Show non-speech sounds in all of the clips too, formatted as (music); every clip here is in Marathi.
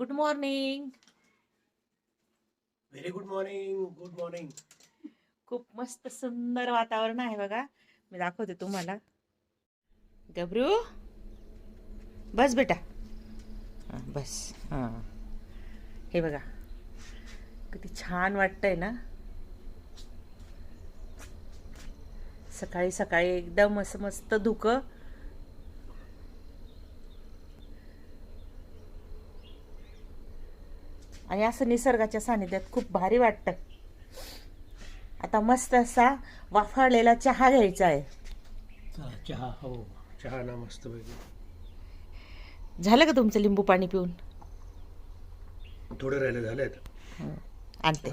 Good morning very good morning good morning खूप मस्त सुंदर वातावरण आहे बघा. मी दाखवते तुम्हाला. गबरू बस बेटा. हां बस. हां. हे बघा किती छान वाटतंय ना? सकाळी सकाळी एकदम असं मस्त धुकं. आणि असं निसर्गाच्या सानिध्यात खूप भारी वाटतं. आता मस्त असा वाफाळलेला चहा घ्यायचा आहे. चला चहा हो. चहा ना मस्त झालं का तुमचं लिंबू पाणी पिऊन? थोडं राहिलं झालंय. हं, आणते.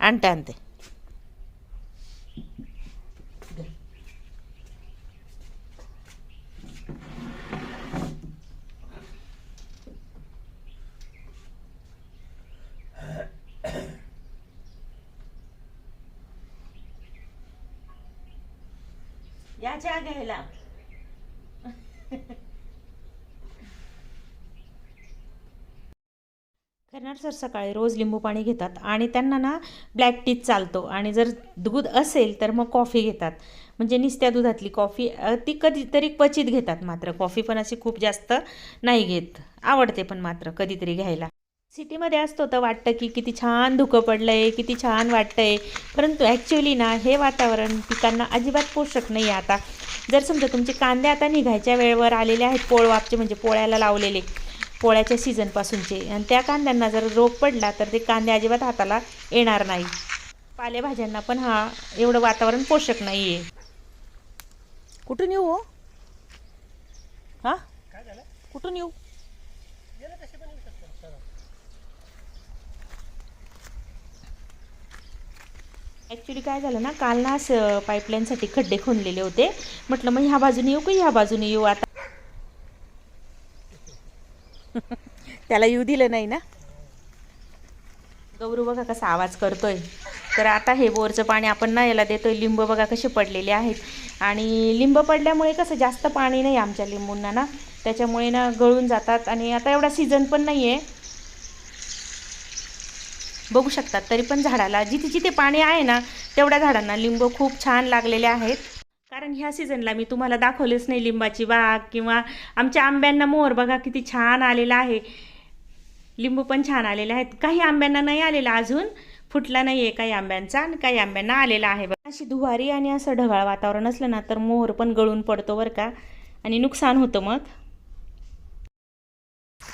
आणते आणते. या चहा घ्यायला. करणार सर सकाळी रोज लिंबू पाणी घेतात आणि त्यांना ना ब्लॅक टीच चालतो. आणि जर दूध असेल तर मग कॉफी घेतात. म्हणजे निस्त्या दुधातली कॉफी ती कधीतरी क्वचित घेतात मात्र. कॉफी पण अशी खूप जास्त नाही घेत. आवडते पण मात्र कधीतरी घ्यायला. सिटीमध्ये असतो तर वाटतं की किती छान धुकं पडलं आहे किती छान वाटतं आहे परंतु ॲक्च्युली ना हे वातावरण पिकांना अजिबात पोषक नाही आहे आता. जर समजा तुमचे कांदे आता निघायच्या वेळेवर आलेले आहेत पोळवापचे म्हणजे पोळ्याला लावलेले पोळ्याच्या सीझनपासूनचे आणि त्या कांद्यांना जर रोग पडला तर ते कांदे अजिबात हाताला येणार नाही. पालेभाज्यांना पण हा एवढं वातावरण पोषक नाही आहे कुठून येऊ हो? हां? काय झालं कुठून येऊ गेलं कसे पण येऊ शकतात चला. ॲक्च्युली काय झालं ना काल ना असं पाईपलाईनसाठी खड्डे खोनलेले होते. म्हटलं मग ह्या बाजूने येऊ का ह्या बाजूने येऊ? आता (laughs) त्याला येऊ दिलं नाही ना? गौरू बघा कसा आवाज करतोय. तर आता हे बोरचं पाणी आपण ना याला देतोय. लिंब बघा कसे पडलेले आहेत. आणि लिंब पडल्यामुळे कसं जास्त पाणी नाही आमच्या लिंबूंना ना. त्याच्यामुळे ना गळून जातात. आणि आता एवढा सीझन पण नाही आहे बघू शकतात. तरी पण झाडाला जिथे जिथे पाणी आहे ना तेवढ्या झाडांना लिंब खूप छान लागलेले आहेत. कारण ह्या सीझनला मी तुम्हाला दाखवलेच नाही लिंबाची बाग किंवा आमच्या आंब्यांना मोहर बघा किती छान आलेला आहे. लिंबू पण छान आलेले आहेत. काही आंब्यांना नाही आलेला अजून. फुटला नाही आहे काही आंब्यांचा आणि काही आंब्यांना आलेला आहे बघा. अशी धुवारी आणि असं ढगाळ वातावरण असलं ना तर मोहर पण गळून पडतो बरं का. आणि नुकसान होतं मग.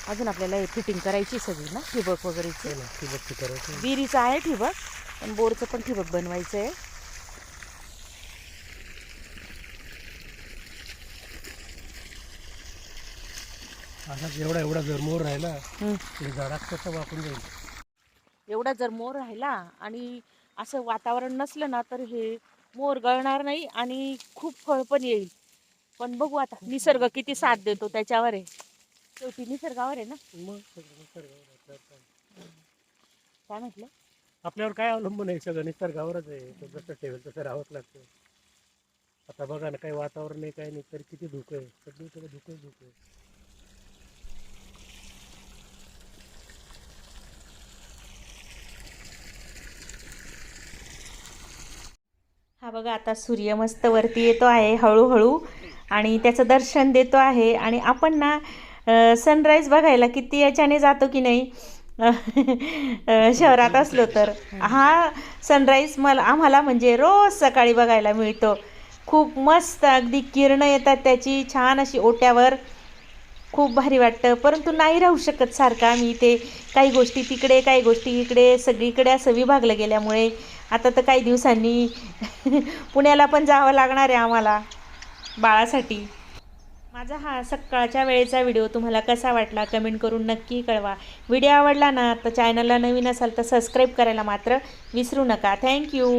अजून आपल्याला हे फिटिंग करायची सगळी ना ठिबक वगैरेची हो ठिबक करायचं विहिरीचं आहे ठिबक पण बोरचं पण ठिबक बनवायचं आहे असा एवढा एवढा जर मोर राहिला झाडात कसं वापरून जाईल? एवढा जर मोर राहिला आणि असं वातावरण नसलं ना तर हे मोर गळणार नाही आणि खूप फळ पण येईल. पण बघू आता निसर्ग किती साथ देतो त्याच्यावर आहे. शेवटी निसर्गावर आहे ना? मग सगळं निसर्गावर काय. काय म्हटलं? आपल्यावर काय अवलंबून आहे? सगळं निसर्गावरच आहे. तो जसं ठेवेल तसं राहावंच लागतं. आता बघा ना काही वातावरण नाही काही नाही तरी किती धुकं आहे. सगळीकडे धुकं धुकं आहे. हा बघा आता सूर्य मस्त वरती येतो आहे हळूहळू. आणि त्याचं दर्शन देतो आहे. आणि आपण ना सनराईज बघायला किती याच्याने जातो की नाही? शहरात असलो तर. हा सनराईज मला आम्हाला म्हणजे रोज सकाळी बघायला मिळतो. खूप मस्त अगदी किरणं येतात त्याची छान अशी ओट्यावर. खूप भारी वाटतं. परंतु नाही राहू शकत सारखं आम्ही इथे. काही गोष्टी तिकडे काही गोष्टी इकडे सगळीकडे असं विभागलं गेल्यामुळे. आता तर काही दिवसांनी (laughs) पुण्याला पण जावं लागणार आहे आम्हाला बाळासाठी. माझा हा सकाळच्या वेळेचा व्हिडिओ तुम्हाला कसा वाटला कमेंट करून नक्की कळवा. व्हिडिओ आवडला ना तर चॅनलला नवीन असाल तर सबस्क्राईब करायला मात्र विसरू नका. थँक्यू